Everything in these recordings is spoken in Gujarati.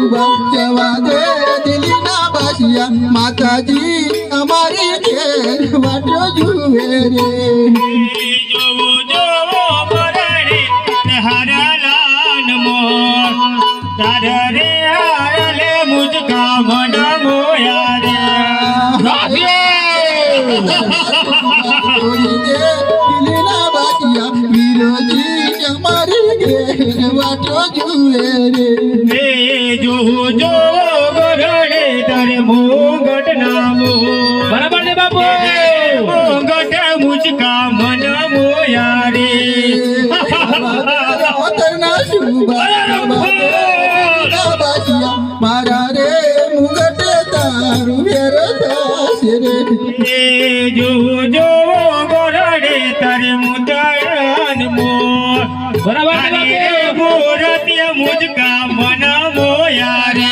શુભા જવા દે દિલના બાસિયા માતાજી અમારી ઘેર વાટો જુએ રે જોવો જોવો મરણે વાટો જુએ રે. એ જોવો જો મરણે તારે મોગટ નામો બરાબર ને બાપુ? મોગટ મુજકા મન મોયા રે. ઉતરના શુભા મારા રે મુગટ તારું વેર દાસ રે. એ મુજકા મનાવો મોયા રે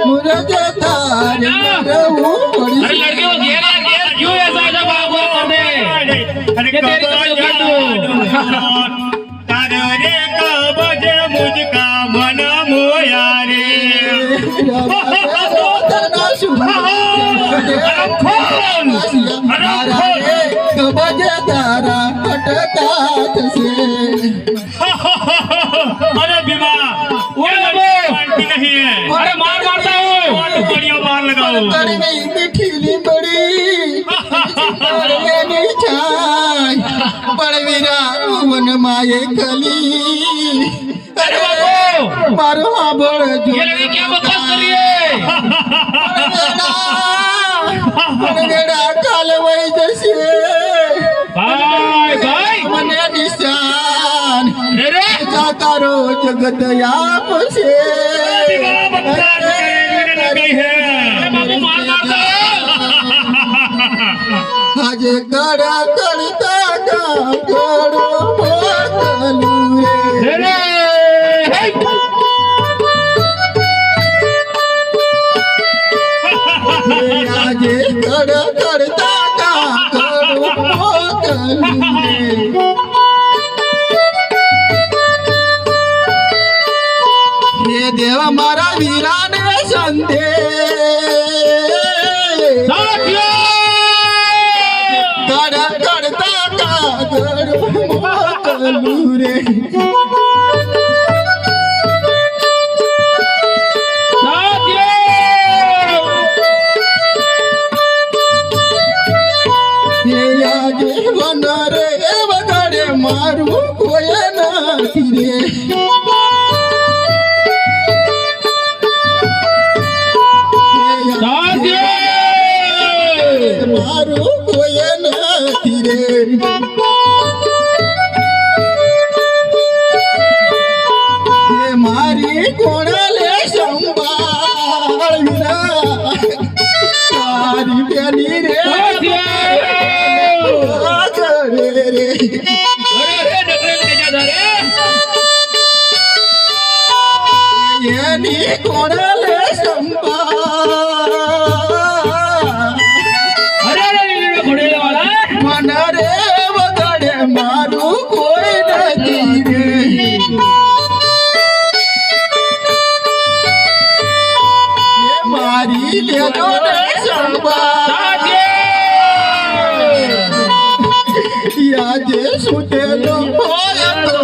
મુરજ તારે રહેવું અને તારે રે કબજે મુજકા મનાવો યારી રામ તના કબજે તારા અટકા થશે અરે બીમા ઓય પાર્ટી માએ કલી અરે બાપો! જો કે બકવાસ કરીએ. మనగడా కాలవై చేసి బాయ్ బాయ్ మన నిశాన్ रे. जातारो जगत आप से हजे गड़ा करता का गोड़ो बोतलू रे. વીરાને સંધે કર કરતા કાગર મોકલું રે dele એ મારી લેજો ને સંભાળ યાદે સુતેલો હોય તો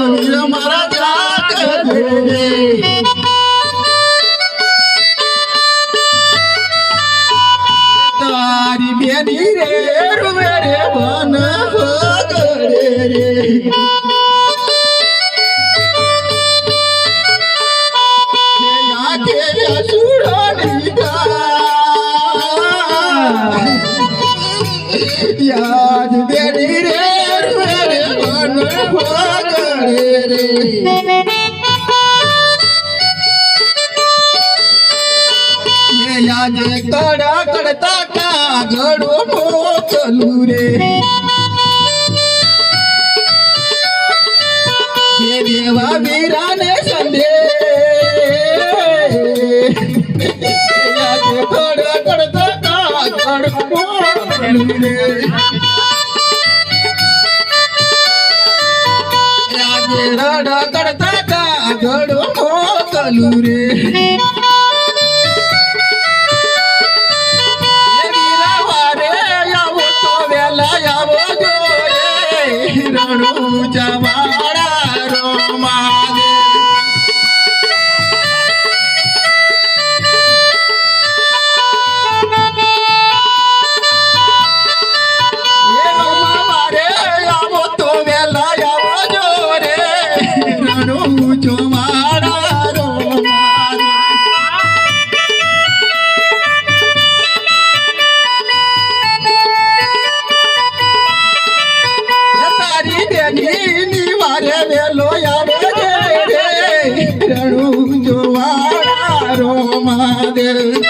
યાદ બેની રે રે મન વગડે રે. યાદ કડા કડતા કાગડો મોકલું રે. દેવા વીરાને સંદે યાદ કડા કડતા કાગળ લુગડે રાજે રડ કરતા કાગળ મોકલુ રે હિરણું જવા રણુ જોવા રો મહાદેવ